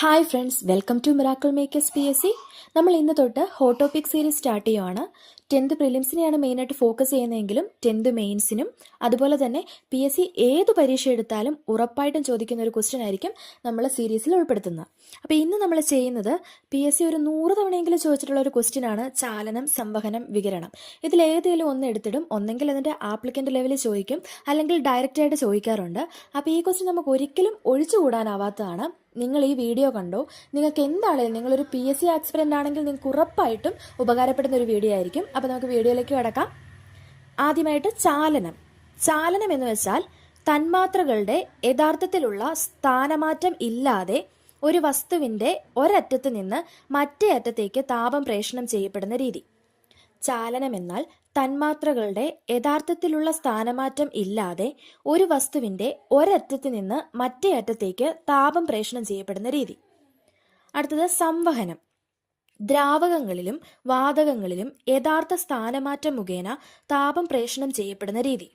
Hi friends welcome to miracle makers P S C നമ്മൾ ഇന്ന് തൊട്ട് ഹോട്ട് ടോപ്പിക് സീരീസ് സ്റ്റാർട്ട് ചെയ്യുവാണ്. Tenth പ്രിലിംസിനെയാണ് മെയിനായിട്ട് ഫോക്കസ് ചെയ്യുന്നതെങ്കിലും ടെൻത്ത് മെയിൻസിനും അതുപോലെ തന്നെ പി എസ് സി ഏത് പരീക്ഷ എടുത്താലും ഉറപ്പായിട്ടും ചോദിക്കുന്ന ഒരു ക്വസ്റ്റ്യൻ ആയിരിക്കും നമ്മൾ സീരീസിൽ ഉൾപ്പെടുത്തുന്നത്. അപ്പോൾ ഇന്ന് നമ്മൾ ചെയ്യുന്നത് പി എസ് സി ഒരു നൂറ് തവണയെങ്കിലും ചോദിച്ചിട്ടുള്ള ഒരു ക്വസ്റ്റ്യൻ ആണ് ചാലനം സംവഹനം വികരണം. ഇതിൽ ഏതെങ്കിലും ഒന്ന് എടുത്തിടും ഒന്നെങ്കിൽ അതിന്റെ ആപ്ലിക്കന്റ് ലെവലിൽ ചോദിക്കും അല്ലെങ്കിൽ ഡയറക്റ്റായിട്ട് ചോദിക്കാറുണ്ട്. അപ്പോൾ ഈ ക്വസ്റ്റ്യൻ നമുക്ക് ഒരിക്കലും ഒഴിച്ചുകൂടാനാവാത്തതാണ്. നിങ്ങൾ ഈ വീഡിയോ കണ്ടോ? നിങ്ങൾക്ക് എന്താണെങ്കിലും നിങ്ങളൊരു പി എസ് സി ആക്സിഡന്റ് ആണെങ്കിൽ നിങ്ങൾക്ക് ഉറപ്പായിട്ടും ഉപകാരപ്പെടുന്ന ഒരു വീഡിയോ ആയിരിക്കും. അപ്പോൾ നമുക്ക് വീഡിയോയിലേക്ക് കിടക്കാം. ആദ്യമായിട്ട് ചാലനം. ചാലനം എന്ന് വെച്ചാൽ തന്മാത്രകളുടെ യഥാർത്ഥത്തിലുള്ള സ്ഥാനമാറ്റം ഇല്ലാതെ ഒരു വസ്തുവിന്റെ ഒരറ്റത്ത് നിന്ന് മറ്റേ അറ്റത്തേക്ക് താപം പ്രേഷണം ചെയ്യപ്പെടുന്ന രീതി. ചാലനം എന്നാൽ തന്മാത്രകളുടെ യഥാർത്ഥത്തിലുള്ള സ്ഥാനമാറ്റം ഇല്ലാതെ ഒരു വസ്തുവിന്റെ ഒരറ്റത്ത് നിന്ന് മറ്റേ അറ്റത്തേക്ക് താപം പ്രേഷണം ചെയ്യപ്പെടുന്ന രീതി. അടുത്തത് സംവഹനം. ദ്രാവകങ്ങളിലും വാതകങ്ങളിലും യഥാർത്ഥ സ്ഥാനമാറ്റം മുഖേന താപം പ്രേഷണം ചെയ്യപ്പെടുന്ന രീതി.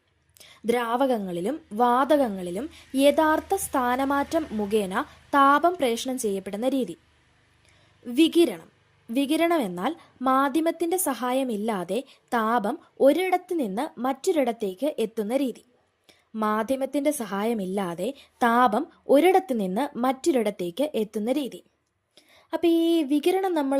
ദ്രാവകങ്ങളിലും വാതകങ്ങളിലും യഥാർത്ഥ സ്ഥാനമാറ്റം മുഖേന താപം പ്രേഷണം ചെയ്യപ്പെടുന്ന രീതി. വികിരണം. വികിരണം എന്നാൽ മാധ്യമത്തിന്റെ സഹായമില്ലാതെ താപം ഒരിടത്ത് നിന്ന് മറ്റൊരിടത്തേക്ക് എത്തുന്ന രീതി. മാധ്യമത്തിന്റെ സഹായമില്ലാതെ താപം ഒരിടത്ത് നിന്ന് മറ്റൊരിടത്തേക്ക് എത്തുന്ന രീതി. അപ്പോൾ ഈ വികിരണം നമ്മൾ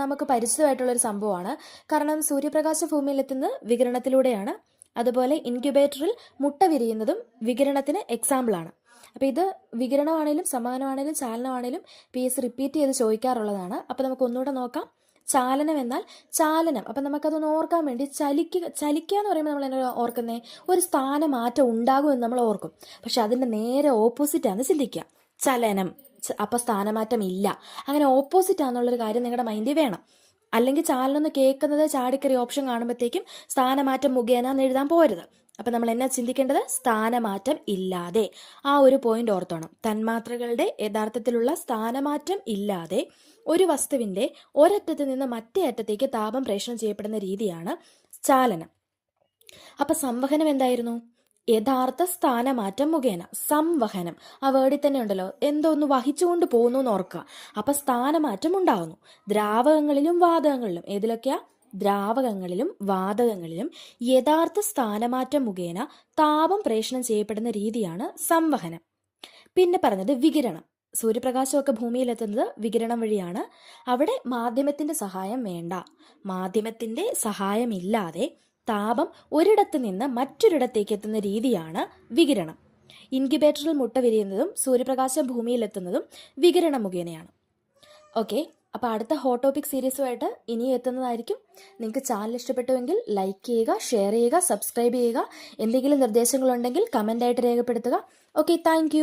നമുക്ക് പരിചിതമായിട്ടുള്ളൊരു സംഭവമാണ്. കാരണം സൂര്യപ്രകാശ ഭൂമിയിലെത്തുന്ന വികിരണത്തിലൂടെയാണ്. അതുപോലെ ഇൻക്യുബേറ്ററിൽ മുട്ട വിരിയുന്നതും വികിരണത്തിന് എക്സാമ്പിളാണ് അപ്പോൾ ഇത് വികരണമാണേലും സമാനമാണേലും ചാലനമാണേലും പി എസ് റിപ്പീറ്റ് ചെയ്ത് ചോദിക്കാറുള്ളതാണ്. അപ്പോൾ നമുക്ക് ഒന്നുകൂടെ നോക്കാം. ചാലനം എന്നാൽ ചാലനം. അപ്പം നമുക്കതൊന്ന് ഓർക്കാൻ വേണ്ടി ചലിക്കുക ചലിക്കുക എന്ന് പറയുമ്പോൾ നമ്മൾ എന്നെ ഓർക്കുന്നേ? ഒരു സ്ഥാനമാറ്റം ഉണ്ടാകും എന്ന് നമ്മൾ ഓർക്കും. പക്ഷെ അതിന്റെ നേരെ ഓപ്പോസിറ്റാണ് ചിന്തിക്കുക. ചലനം. അപ്പം സ്ഥാനമാറ്റം ഇല്ല. അങ്ങനെ ഓപ്പോസിറ്റ് ആണെന്നുള്ളൊരു കാര്യം നിങ്ങളുടെ മൈൻഡിൽ വേണം. അല്ലെങ്കിൽ ചാലനം എന്ന് കേൾക്കുന്നത് ചാടിക്കറി ഓപ്ഷൻ കാണുമ്പോഴത്തേക്കും സ്ഥാനമാറ്റം മുഖേന എഴുതാൻ പോരുത് അപ്പം നമ്മൾ എന്നാ ചിന്തിക്കേണ്ടത്? സ്ഥാനമാറ്റം ഇല്ലാതെ. ആ ഒരു പോയിന്റ് ഓർത്തോണം. തന്മാത്രകളുടെ യഥാർത്ഥത്തിലുള്ള സ്ഥാനമാറ്റം ഇല്ലാതെ ഒരു വസ്തുവിന്റെ ഒരറ്റത്ത് നിന്ന് മറ്റേ അറ്റത്തേക്ക് താപം പ്രേഷണം ചെയ്യപ്പെടുന്ന രീതിയാണ് ചാലനം. അപ്പൊ സംവഹനം എന്തായിരുന്നു? യഥാർത്ഥ സ്ഥാനമാറ്റം മുഖേന. സംവഹനം. ആ വേർഡിൽ തന്നെ ഉണ്ടല്ലോ. എന്തോ ഒന്ന് വഹിച്ചുകൊണ്ട് പോകുന്നു എന്ന് ഓർക്കുക. അപ്പൊ സ്ഥാനമാറ്റം ഉണ്ടാകുന്നു ദ്രാവകങ്ങളിലും വാതകങ്ങളിലും. ഏതിലൊക്കെയാ? ദ്രാവകങ്ങളിലും വാതകങ്ങളിലും യഥാർത്ഥ സ്ഥാനമാറ്റം മുഖേന താപം പ്രേഷണം ചെയ്യപ്പെടുന്ന രീതിയാണ് സംവഹനം. പിന്നെ പറഞ്ഞത് വികിരണം. സൂര്യപ്രകാശമൊക്കെ ഭൂമിയിലെത്തുന്നത് വികിരണം വഴിയാണ്. അവിടെ മാധ്യമത്തിന്റെ സഹായം വേണ്ട. മാധ്യമത്തിന്റെ സഹായമില്ലാതെ താപം ഒരിടത്ത് നിന്ന് മറ്റൊരിടത്തേക്ക് എത്തുന്ന രീതിയാണ് വികിരണം. ഇൻക്യുബേറ്ററിൽ മുട്ട വിരിയുന്നതും സൂര്യപ്രകാശം ഭൂമിയിലെത്തുന്നതും വികിരണം മുഖേനയാണ്. ഓക്കെ. അപ്പോൾ അടുത്ത ഹോട്ട് ടോപ്പിക് സീരീസുമായിട്ട് ഇനി എത്തുന്നതായിരിക്കും. നിങ്ങൾക്ക് ചാനൽ ഇഷ്ടപ്പെട്ടുവെങ്കിൽ ലൈക്ക് ചെയ്യുക ഷെയർ ചെയ്യുക സബ്സ്ക്രൈബ് ചെയ്യുക. എന്തെങ്കിലും നിർദ്ദേശങ്ങളുണ്ടെങ്കിൽ കമന്റായിട്ട് രേഖപ്പെടുത്തുക. Okay thank